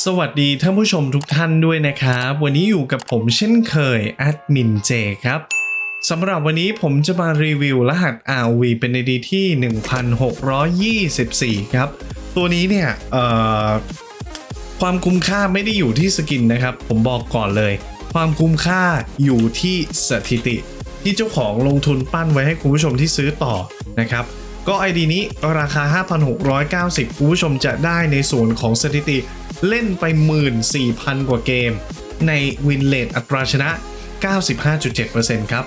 สวัสดีท่านผู้ชมทุกท่านด้วยนะครับ วันนี้อยู่กับผมเช่นเคยแอดมินเจครับสำหรับวันนี้ผมจะมารีวิวรหัส RV เป็น ID ที่ 1624 ครับ ตัวนี้เนี่ยเอ่อความคุ้มค่าไม่ได้อยู่ที่สกินนะครับ ผมบอกก่อนเลย ความคุ้มค่าอยู่ที่สถิติ ที่เจ้าของลงทุนปั้นไว้ให้คุณผู้ชมที่ซื้อต่อนะครับก็ ID นี้ราคา 5,690 คุณผู้ชมจะได้ในส่วนของสถิติ เล่นไป 14,000 กว่าเกม ในวินเลทอัตราชนะ 95.7%ครับ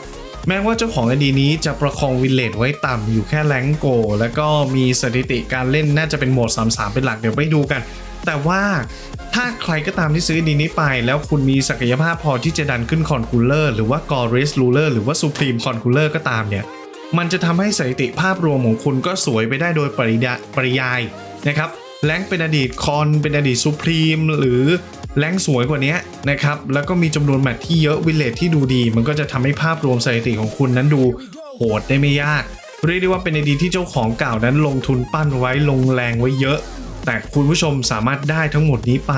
แม้ว่าเจ้าของ ID นี้จะประคองวินเลทไว้ต่ำอยู่แค่แรงโก แล้วก็มีสถิติการเล่นน่าจะเป็นโหมด 33 เป็นหลักเดี๋ยวไปดูกัน แต่ว่าถ้าใครก็ตามที่ซื้อดีนี้ไป แล้วคุณมีศักยภาพพอที่จะดันขึ้นคอนคูลเลอร์หรือว่ากอริสลูเลอร์หรือว่าซูพรีมคอนคูลเลอร์ก็ตามเนี่ย มันจะทำให้สถิติภาพรวมของคุณก็สวยไปได้โดยปริยาปริยายนะครับ แรงเป็นอดีตคอนเป็นอดีตซูพรีมหรือแรงสวยกว่านี้นะครับ แล้วก็มีจำนวนแมตช์ที่เยอะวิเลจที่ดูดี มันก็จะทำให้ภาพรวมสถิติของคุณนั้นดูโหดได้ไม่ยาก เรียกได้ว่าเป็นไอดีที่เจ้าของเก่านั้นลงทุนปั้นไว้ลงแรงไว้เยอะ แต่คุณผู้ชมสามารถได้ทั้งหมดนี้ไป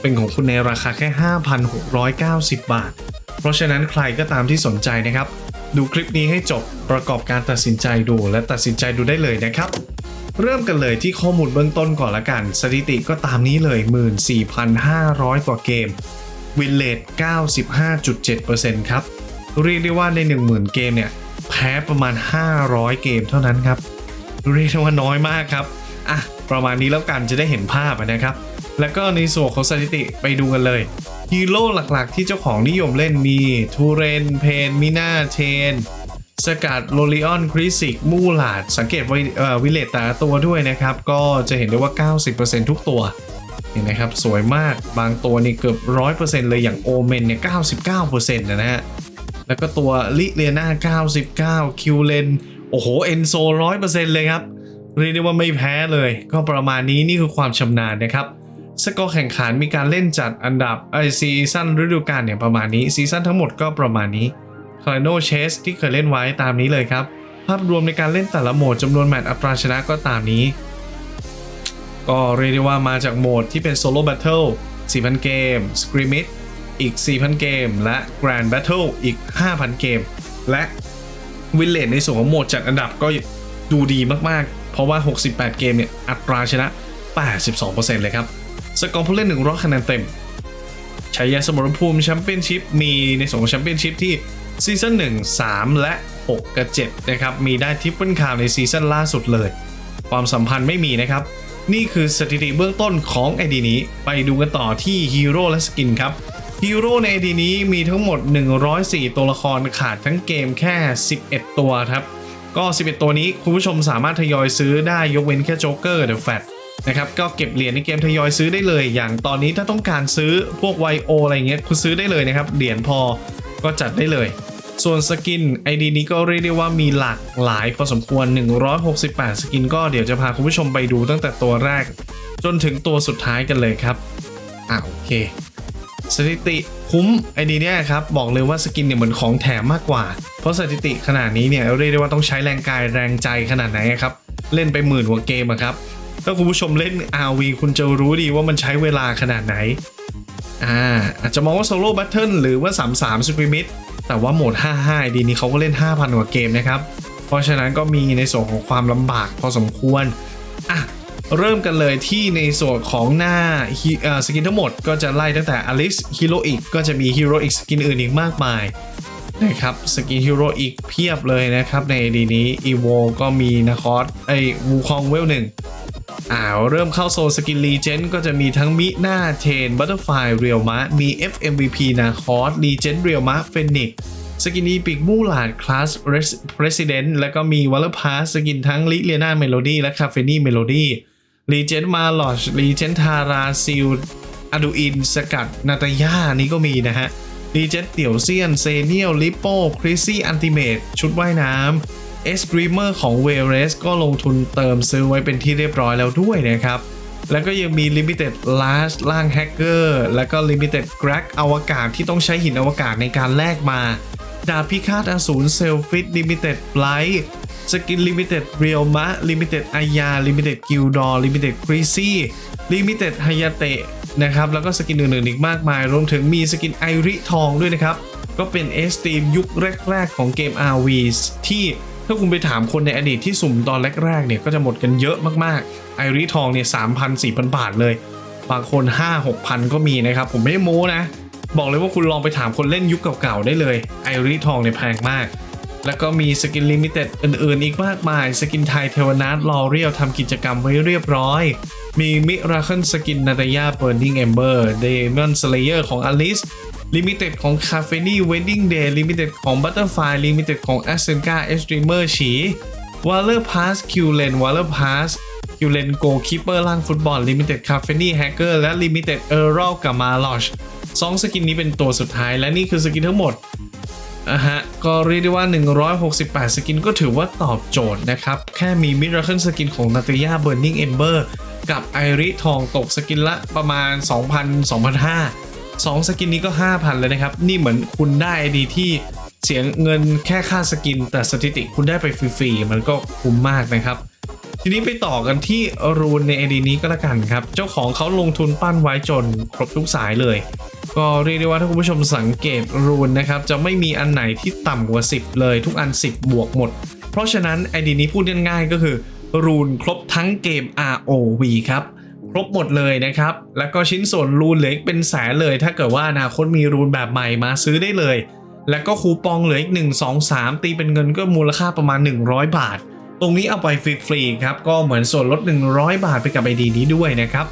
เป็นของคุณในราคาแค่ 5,690 บาท เพราะฉะนั้นใครก็ตามที่สนใจนะครับ ดูคลิปนี้ให้จบประกอบการตัดสินใจดูและตัดสินใจดูได้เลยนะครับ เริ่มกันเลยที่ข้อมูลเบื้องต้นก่อนละกัน สถิติก็ตามนี้เลย 14,500 กว่าเกม วินเลท95.7%ครับ เรียกได้ว่าใน 10,000 เกมเนี่ย แพ้ประมาณ 500 เกมเท่านั้นครับ เรียกได้ว่าน้อยมากครับ อะ ประมาณนี้แล้วกันจะได้เห็นภาพนะครับ แล้วก็ในส่วนของสถิติไปดูกันเลยฮีโร่หลักๆ ที่เจ้าของนิยมเล่นมีทูเรนเพนมิน่าเทน สกัดโรลิออนคริสิกมูลาด สังเกตวิเอ่อวิเลตแต่ตัวด้วยนะครับ ก็จะเห็นได้ว่า 90%ทุกตัวเห็นไหมครับ สวยมากบางตัวนี่เกือบ 100%เลยอย่างโอเมนเนี่ย 99%นะฮะ แล้วก็ตัวลิเลียนา99 คิวเลนโอ้โห เอนโซ 100%เลยครับ เรียกได้ว่าไม่แพ้เลย ก็ประมาณนี้นี่คือความชำนาญนะครับสกอร์แข่งขันมีการเล่นจัดอันดับไอซีซั่นฤดูกาลเนี่ยประมาณนี้ซีซั่นทั้งหมดก็ประมาณนี้ คาร์โนเชสที่เคยเล่นไว้ตามนี้เลยครับ ภาพรวมในการเล่นแต่ละโหมดจำนวนแมตช์อัตราชนะก็ตามนี้ ก็เรียกได้ว่ามาจากโหมดที่เป็นโซโล่แบทเทิล4,000 เกมสคริมิ e อีก 4,000 เกม และ Grand Battle อีก 5,000 เกม และวินเลนในส่วนของโหมดจัดอันดับก็ดูดีมากๆ เพราะว่า 68 เกมเนี่ย อัตราชนะ 82%เลยครับ สกอร์ผู้เล่น100คะแนนเต็มชัยยาสมรภูมิแชมเปี้ยนชิพมีในส่วนของแชมเปี้ยนชิพที่ ซีซั่น1 3 และ 6 กับ 7 นะครับ มีได้ทิปเปิลคาวในซีซั่นล่าสุดเลย ความสัมพันธ์ไม่มีนะครับ นี่คือสถิติเบื้องต้นของไอดีนี้ ไปดูกันต่อที่ฮีโร่และสกินครับฮีโร่ในไอดีนี้มีทั้งหมด 104 ตัวละครขาดทั้งเกมแค่ 11 ตัวครับ ก็ 11 ตัวนี้คุณผู้ชมสามารถทยอยซื้อได้ยกเว้นแค่โจ๊กเกอร์เดอะแฟตนะครับก็เก็บเหรียญในเกมทยอยซื้อได้เลย อย่างตอนนี้ถ้าต้องการซื้อพวกไวโออะไรเงี้ยคุณซื้อได้เลยนะครับ เหรียญพอก็จัดได้เลย ส่วนสกิน ID นี้ก็เรียกได้ว่ามีหลากหลายพอสมควร 168 สกินก็เดี๋ยวจะพาคุณผู้ชมไปดูตั้งแต่ตัวแรก จนถึงตัวสุดท้ายกันเลยครับอะโอเค สถิติคุ้มไอดีเนี่ยครับบอกเลยว่าสกินเนี่ยเหมือนของแถมมากกว่า เพราะสถิติขนาดนี้เนี่ยเรียกได้ว่าต้องใช้แรงกายแรงใจขนาดไหนครับเล่นไปหมื่นกว่าเกมครับถ้าคุณผู้ชมเล่น RV คุณจะรู้ดีว่ามันใช้เวลาขนาดไหนอ่าอาจจะมองว่าโซโล่บัตเทิลหรือว่า 33 s u p r e m i t แต่ว่าโหมด 55 ดีนี้เขาก็เล่น 5,000 กว่าเกมนะครับ เพราะฉะนั้นก็มีในส่วนของความลำบากพอสมควร อะ เริ่มกันเลยที่ในส่วนของหน้าสกินทั้งหมดก็จะไล่ตั้งแต่ Alice Heroic ก็จะมี Heroic สกินอื่นอีกมากมายนะครับสกิน Heroic เพียบเลยนะครับในดีนี้ Evo ก็มีนะคอสไอวูคองเวลหนึ่ง อ่าเริ่มเข้าโซนสกิน Legend ก็จะมีทั้งมิหน้าเทนบัตเตอร์ไฟเรียลมะมี FMVP นาคอส Legend เรียลมะเฟนิกสกินอีพิกมูลาดคลาส President แล้วก็มีวอลเลอร์พาสสกินทั้งลิเลียนาเมโลดี้และคาเฟนี่เมโลดี้รีเจนมาลอชรีเจนทาราซิลอะดูอินสกัดนาตาย่านี่ก็มีนะฮะรีเจนเตี่ยวเซียนเซเนียลลิปโปคริซี่อันติเมตชุดว่ายน้ำ เอสกรีเมอร์ของเวเรสก็ลงทุนเติมซื้อไว้เป็นที่เรียบร้อยแล้วด้วยนะครับ แล้วก็ยังมี Limited Last ล่างแฮกเกอร์แล้วก็ Limited g r a g อวกาศที่ต้องใช้หินอวกาศในการแลกมาดาบพิฆาตอสูรเซลฟิตลิมิเต็ดไลท์สกินลิมิเต็ดเรียลมะลิมิเต็ดอายาลิมิเต็ดกิลดอลิมิเต็ดครีซี่ลิมิเต็ดฮยาเตะนะครับ แล้วก็สกินอื่นๆอีกมากมาย รวมถึงมีสกินไอริทองด้วยนะครับ ก็เป็นเอสตีมยุคแรก ๆ ของเกม RV ที่ ถ้าคุณไปถามคนในอดีตที่สุ่มตอนแรกๆเนี่ยก็จะหมดกันเยอะมากๆ ไอริทองเนี่ย3,000 4,000บาทเลย บางคน 5 6,000 ก็มีนะครับ ผมไม่ได้โม้นะ บอกเลยว่าคุณลองไปถามคนเล่นยุคเก่าๆได้เลยไอริทองเนี่ยแพงมาก แล้วก็มีสกินลิมิเต็ดอื่นๆ อีกมากมาย สกินไทยเทวนาทลอเรียลทำกิจกรรมไว้เรียบร้อย มีมิราเคิลสกินนาตายาเบิร์นิงเอมเบอร์เดมอนสเลเยอร์ของอลิส ลิมิเต็ดของคาเฟนี่เวดดิ้งเดย์ลิมิเต็ดของบัตเตอร์ไฟลิมิเต็ดของแอสเซนกาเอสตรีเมอร์ฉีวอลเลอร์พาสคิวเลนวอลเลอร์พาสคิวเลนโกคีเปอร์ล่างฟุตบอลลิมิเต็ดคาเฟนี่แฮกเกอร์และลิมิเต็ดเออร์รัลกับมาลอชสองสกินนี้เป็นตัวสุดท้ายและนี่คือสกินทั้งหมดอะฮะก็เรียกได้ว่า 168 สกินก็ถือว่าตอบโจทย์นะครับ แค่มีมิราเคิลสกินของนาตยาเบิร์นิงเอมเบอร์กับไอริทองตกสกินละประมาณ 2,000 2,500 2สกินนี้ก็ 5,000เลยนะครับ นี่เหมือนคุณได้ไอดีที่เสียเงินแค่ค่าสกิน แต่สถิติคุณได้ไปฟรีๆ มันก็คุ้มมากนะครับ ทีนี้ไปต่อกันที่รูนในไอดีนี้ก็แล้วกันครับ เจ้าของเขาลงทุนปั้นไว้จนครบทุกสายเลย ก็เรียกได้ว่าถ้าคุณผู้ชมสังเกตรูนนะครับ จะไม่มีอันไหนที่ต่ำกว่า 10 เลยทุกอัน 10 บวกหมด เพราะฉะนั้นไอดีนี้พูดง่ายๆก็คือรูนครบทั้งเกม ROV ครับ ครบหมดเลยนะครับ แล้วก็ชิ้นส่วนรูนเหลืออีกเป็นแสนเลย ถ้าเกิดว่าอนาคตมีรูนแบบใหม่มาซื้อได้เลย แล้วก็คูปองเหลืออีก 1 2 3 ตีเป็นเงินก็มูลค่าประมาณ 100 บาท ตรงนี้เอาไปฟรีๆครับ ก็เหมือนส่วนลด 100 บาทไปกับไอดีนี้ด้วยนะครับ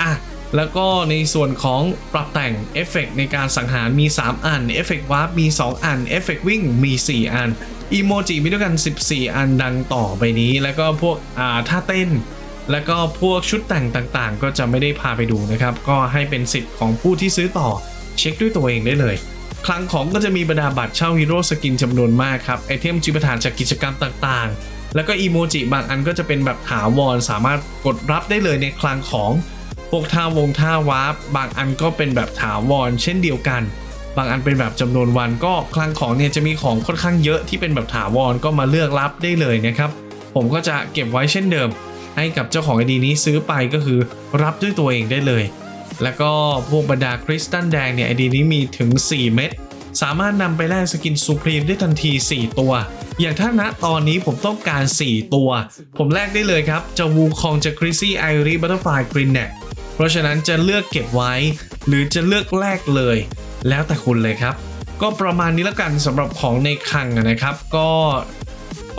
อะแล้วก็ในส่วนของปรับแต่งเอฟเฟกในการสังหารมี 3 อันเอฟเฟกวาร์ปมี 2 อันเอฟเฟกวิ่งมี 4 อันอีโมจิมีด้วยกัน 14 อันดังต่อไปนี้ แล้วก็พวกอ่าท่าเต้น แล้วก็พวกชุดแต่งต่างๆ ก็จะไม่ได้พาไปดูนะครับ ก็ให้เป็นสิทธิ์ของผู้ที่ซื้อต่อเช็คด้วยตัวเองได้เลยคลังของก็จะมีบรรดาบัตรเช่าฮีโร่สกินจำนวนมากครับไอเทมจิปทานจากกิจกรรมต่างๆ แล้วก็อีโมจิบางอันก็จะเป็นแบบถาวรสามารถกดรับได้เลยในคลังของพวกท่าวงท่าวาร์ปบางอันก็เป็นแบบถาวรเช่นเดียวกัน บางอันเป็นแบบจำนวนวันก็คลังของเนี่ยจะมีของค่อนข้างเยอะที่เป็นแบบถาวรก็มาเลือกรับได้เลยนะครับ ผมก็จะเก็บไว้เช่นเดิม ให้กับเจ้าของไอดีนี้ซื้อไปก็คือรับด้วยตัวเองได้เลย แล้วก็พวกบรรดาคริสตัลแดงเนี่ยไอดีนี้มีถึง 4 เม็ดสามารถนำไปแลกสกินซูพรีมได้ทันที 4 ตัว อย่างถ้าณตอนนี้ผมต้องการ 4 ตัว ผมแลกได้เลยครับ จะวูคองจะคริซี่ไอรีบัตเตอร์ไฟกรีนเน็ตเพราะฉะนั้นจะเลือกเก็บไว้ หรือจะเลือกแลกเลย แล้วแต่คุณเลยครับ ก็ประมาณนี้แล้วกันสำหรับของในคังนะครับ ก็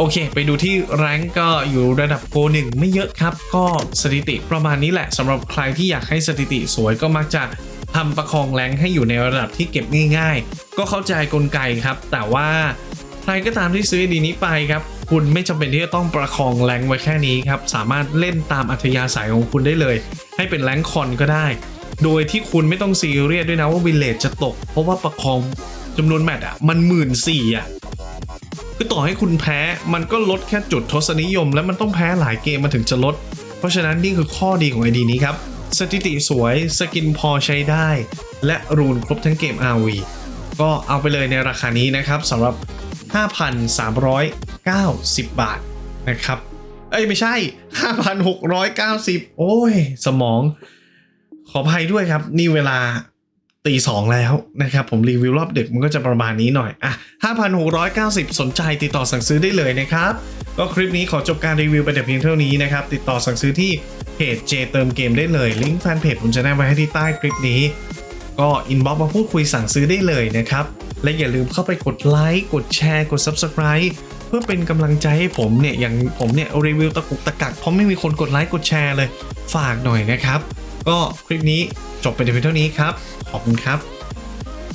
โอเค ไปดูที่แรงก็อยู่ระดับโกหนึ่งไม่เยอะครับ ก็สถิติประมาณนี้แหละสำหรับใครที่อยากให้สถิติสวยก็มักจะทำประคองแรงให้อยู่ในระดับที่เก็บง่าย ๆ ก็เข้าใจกลไกครับ แต่ว่าใครก็ตามที่ซื้อดีนี้ไปครับ คุณไม่จำเป็นที่จะต้องประคองแรงไว้แค่นี้ครับ สามารถเล่นตามอัธยาศัยของคุณได้เลย ให้เป็นแรงคอนก็ได้ โดยที่คุณไม่ต้องซีเรียสด้วยนะว่าวิลเลจจะตก เพราะว่าประคองจำนวนแมตช์อะมันหมื่นสี่อะ คือต่อให้คุณแพ้มันก็ลดแค่จุดทศนิยม แล้วมันต้องแพ้หลายเกมมาถึงจะลด เพราะฉะนั้นนี่คือข้อดีของไอดีนี้ครับ สถิติสวยสกินพอใช้ได้ และรูนครบทั้งเกม RV ก็เอาไปเลยในราคานี้นะครับสำหรับ 5,390 บาทนะครับ เอ้ยไม่ใช่ 5,690 โอ้ย สมอง ขออภัยด้วยครับ นี่เวลา ตีสองแล้วนะครับผมรีวิวรอบดึกมันก็จะประมาณนี้หน่อยอะ5,690 สนใจติดต่อสั่งซื้อได้เลยนะครับ ก็คลิปนี้ขอจบการรีวิวไปแต่เพียงเท่านี้นะครับ ติดต่อสั่งซื้อที่เพจเจเติมเกมได้เลยลิงก์แฟนเพจผมจะแนบไว้ให้ที่ใต้คลิปนี้ ก็อินบ็อกมาพูดคุยสั่งซื้อได้เลยนะครับ และอย่าลืมเข้าไปกดไลค์กดแชร์กด Subscribe เพื่อเป็นกำลังใจให้ผมเนี่ยอย่างผมเนี่ยรีวิวตะกุกตะกักเพราะไม่มีคนกดไลค์กดแชร์เลย ฝากหน่อยนะครับ ก็คลิปนี้จบไปแต่เพียงเท่านี้ครับ ขอบคุณครับ